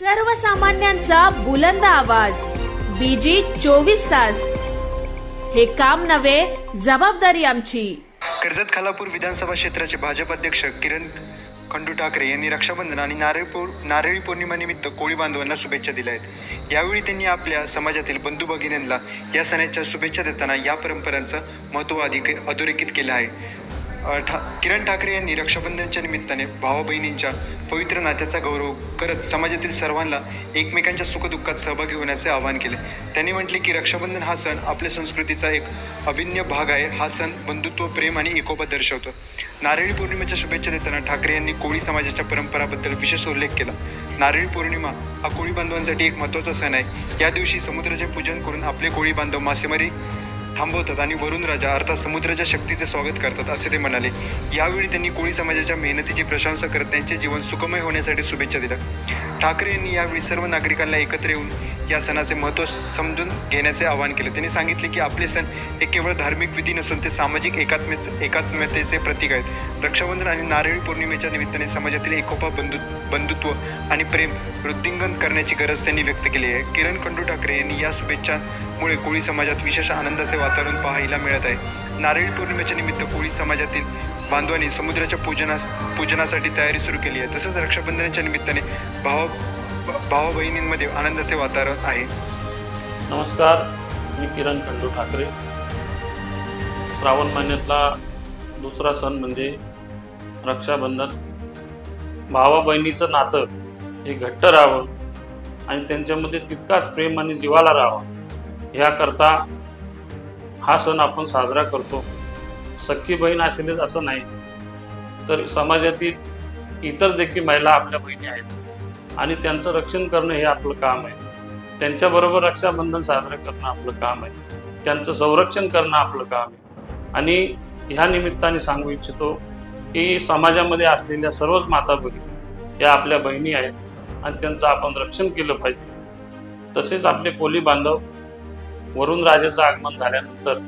सर्वसामान्यांचा बुलंद आवाज. बीजी चोवीस तास. हे काम नव्हे जबाबदारी आमची. कर्जत खालापूर विधानसभा क्षेत्राचे भाजप अध्यक्ष किरण खंडू ठाकरे यांनी रक्षाबंधन आणि नारळी पौर नारळी पौर्णिमानिमित्त कोळी बांधवांना शुभेच्छा दिल्या आहेत. यावेळी त्यांनी आपल्या समाजातील बंधू भगिनींना या सणाच्या शुभेच्छा देताना या परंपरांचं महत्त्व अधिक अधोरेखित केलं आहे. ठा किरण ठाकरे यांनी रक्षाबंधनच्या निमित्ताने भावा बहिणींच्या पवित्र नात्याचा गौरव करत समाजातील सर्वांना एकमेकांच्या सुखदुःखात सहभागी होण्याचे आवाहन केले. त्यांनी म्हटले की रक्षाबंधन हा सण आपल्या संस्कृतीचा एक अभिन्न भाग आहे. हा सण बंधुत्व प्रेम आणि एकोपा दर्शवतो. नारळी पौर्णिमेच्या शुभेच्छा देताना ठाकरे यांनी कोळी समाजाच्या परंपराबद्दल विशेष उल्लेख केला. नारळी पौर्णिमा हा कोळी बांधवांसाठी एक महत्त्वाचा सण आहे. या दिवशी समुद्राचे पूजन करून आपले कोळी बांधव मासेमारी थांबवतात आणि वरुण राजा अर्थात समुद्राच्या शक्तीचे स्वागत करतात असे ते म्हणाले. यावेळी त्यांनी कोळी समाजाच्या मेहनतीची प्रशंसा करत त्यांचे जीवन सुखमय होण्यासाठी शुभेच्छा दिल्या. ठाकरे यांनी यावेळी सर्व नागरिकांना एकत्र येऊन या सणाचे महत्त्व समजून घेण्याचे आवाहन केले. त्यांनी सांगितले की आपले सण हे केवळ धार्मिक विधी नसून ते सामाजिक एकात्मे एकात्मतेचे प्रतीक आहेत. रक्षाबंधन आणि नारळी पौर्णिमेच्या निमित्ताने समाजातील एकोपा बंधु बंधुत्व आणि प्रेम वृद्धिंगन करण्याची गरज त्यांनी व्यक्त केली आहे. किरण खंडू ठाकरे यांनी या शुभेच्छा मुळे कोळी समाजात विशेष आनंदाचे वातावरण पाहायला मिळत आहे. नारळी पौर्णिमेच्या निमित्त कोळी समाजातील बांधवांनी समुद्राच्या पूजनास पूजनासाठी तयारी सुरू केली आहे. तसंच रक्षाबंधनाच्या निमित्ताने भाव भावा बहिणींमध्ये आनंदाचे वातावरण आहे. नमस्कार मी किरण खंडू ठाकरे. श्रावण महिन्यातला दुसरा सण म्हणजे रक्षाबंधन. भावा बहिणीचं नातं हे घट्ट राहावं आणि त्यांच्यामध्ये तितकाच प्रेम आणि जिवाला राहावं. याकरता हा सण आपण साजरा करतो. सख्खी बहीण असेलच असं नाही. तर समाजातील इतर देखील महिला आपल्या बहिणी आहेत. आणि त्यांचं रक्षण करणं हे आपलं काम आहे. त्यांच्याबरोबर रक्षाबंधन साजरं करणं आपलं काम आहे. त्यांचं संरक्षण करणं आपलं काम आहे. आणि ह्या निमित्ताने सांगू इच्छितो की समाजामध्ये असलेल्या सर्वच माता बहिणी या आपल्या बहिणी आहेत. आणि त्यांचं आपण रक्षण केलं पाहिजे. तसेच आपले कोली बांधव वरुण राजाचं आगमन झाल्यानंतर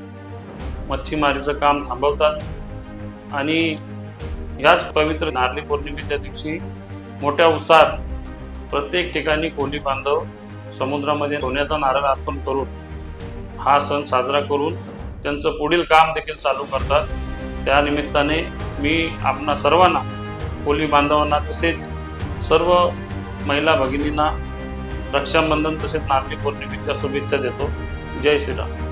मच्छीमारीचं काम थांबवतात. आणि ह्याच पवित्र नारळी पौर्णिमेच्या दिवशी मोठ्या उत्साहात प्रत्येक ठिकाणी कोली बांधव समुद्रामध्ये सोन्याचा नारळ अर्पण करून हा सण साजरा करून त्यांचं पुढील काम देखील चालू करतात. त्यानिमित्ताने मी आपणा सर्वांना कोली बांधवांना तसेच सर्व महिला भगिनींना रक्षाबंधन तसेच नारळी पौर्णिमेच्या शुभेच्छा देतो. જય શ્રી રામ